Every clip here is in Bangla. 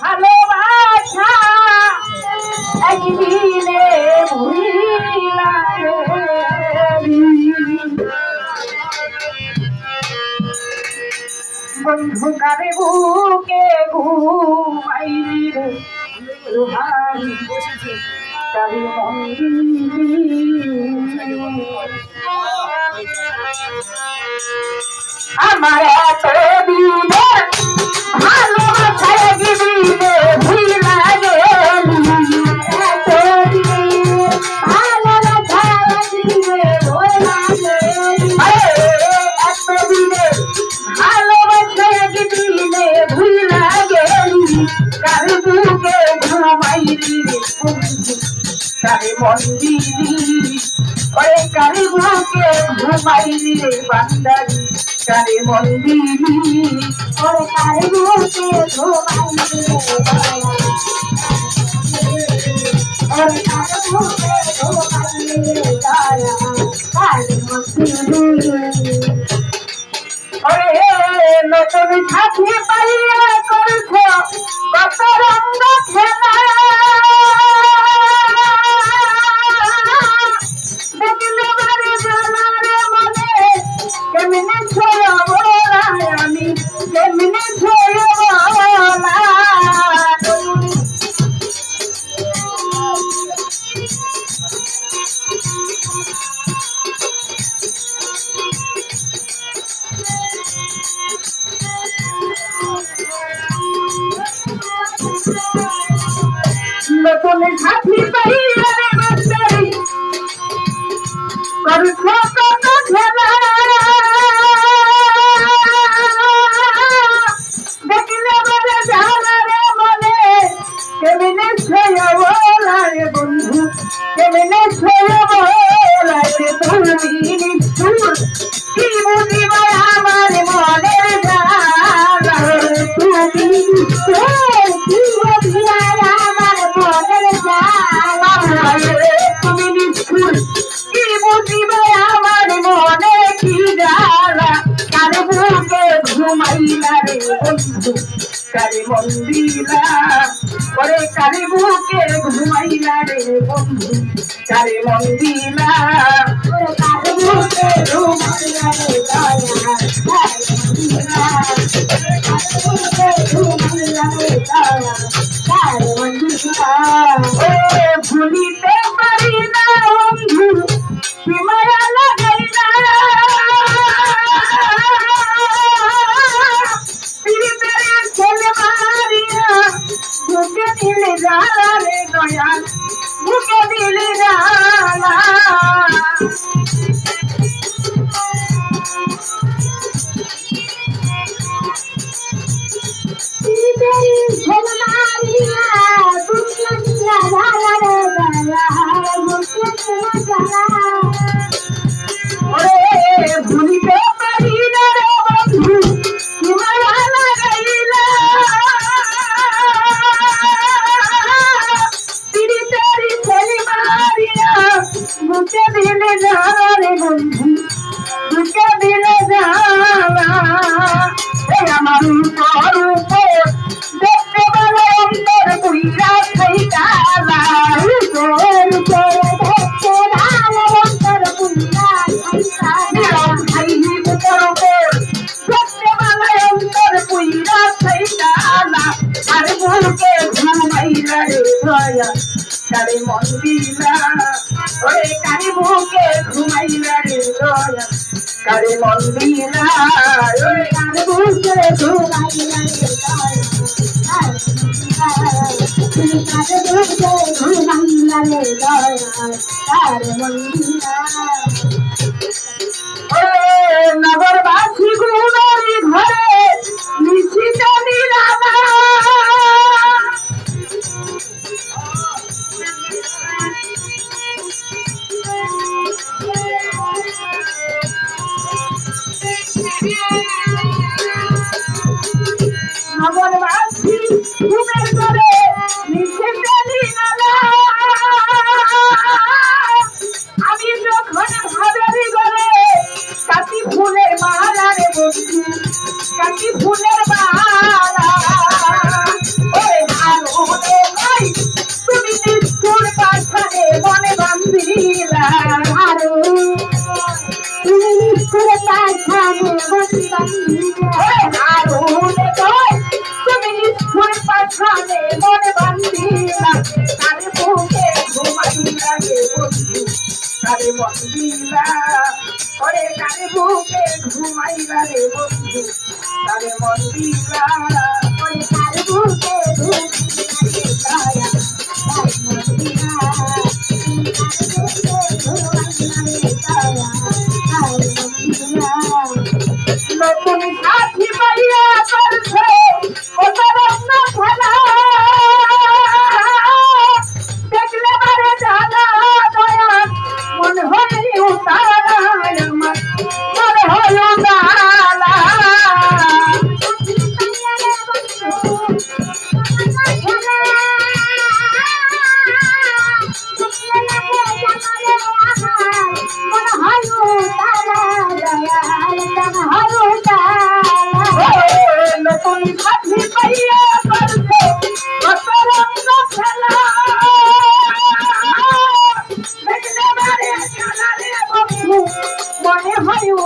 ভালোবাসা একদিনে বন্ধু কারে বুকে ঘুমাইলি রে রুহানি কারি আমার এত বিনা বন্দিনী ওরে কারে বুকে ঘুমাইলি রে বান্দারি? কারে বন্দিনী ওরে কারে বুকে ঘুমাইলি রে বলে সাথী পাইয়া রে মাস্টারি করছ কত মন্দিরা রে বন্ধু কারে মন্দিরা। ওরে কারে বুকে ঘুমাইলা রে বন্ধু কারে মন্দিরা। ওরে কারে বুকে ঘুমাইলা রে ঘুমাইলা কারে মন দিলা। ওরে কারে মুখে ঘুমাইলা রে কারে মন ওরে কারে মুখে ঘুমাইলা রে কারে মন कति फूलेर बा করে কারে বুকে ঘুমাইলা রে বন্ধু? তারে মন্দিরা করে কারে বুকে ঘুমাইলা রে?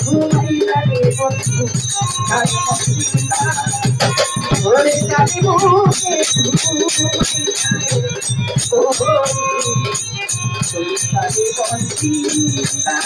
ঘুমাইলা রে বন্ধু ওরে কালি মুখে ঘুমাইলা রে ও তুমি কালি বন্দিতা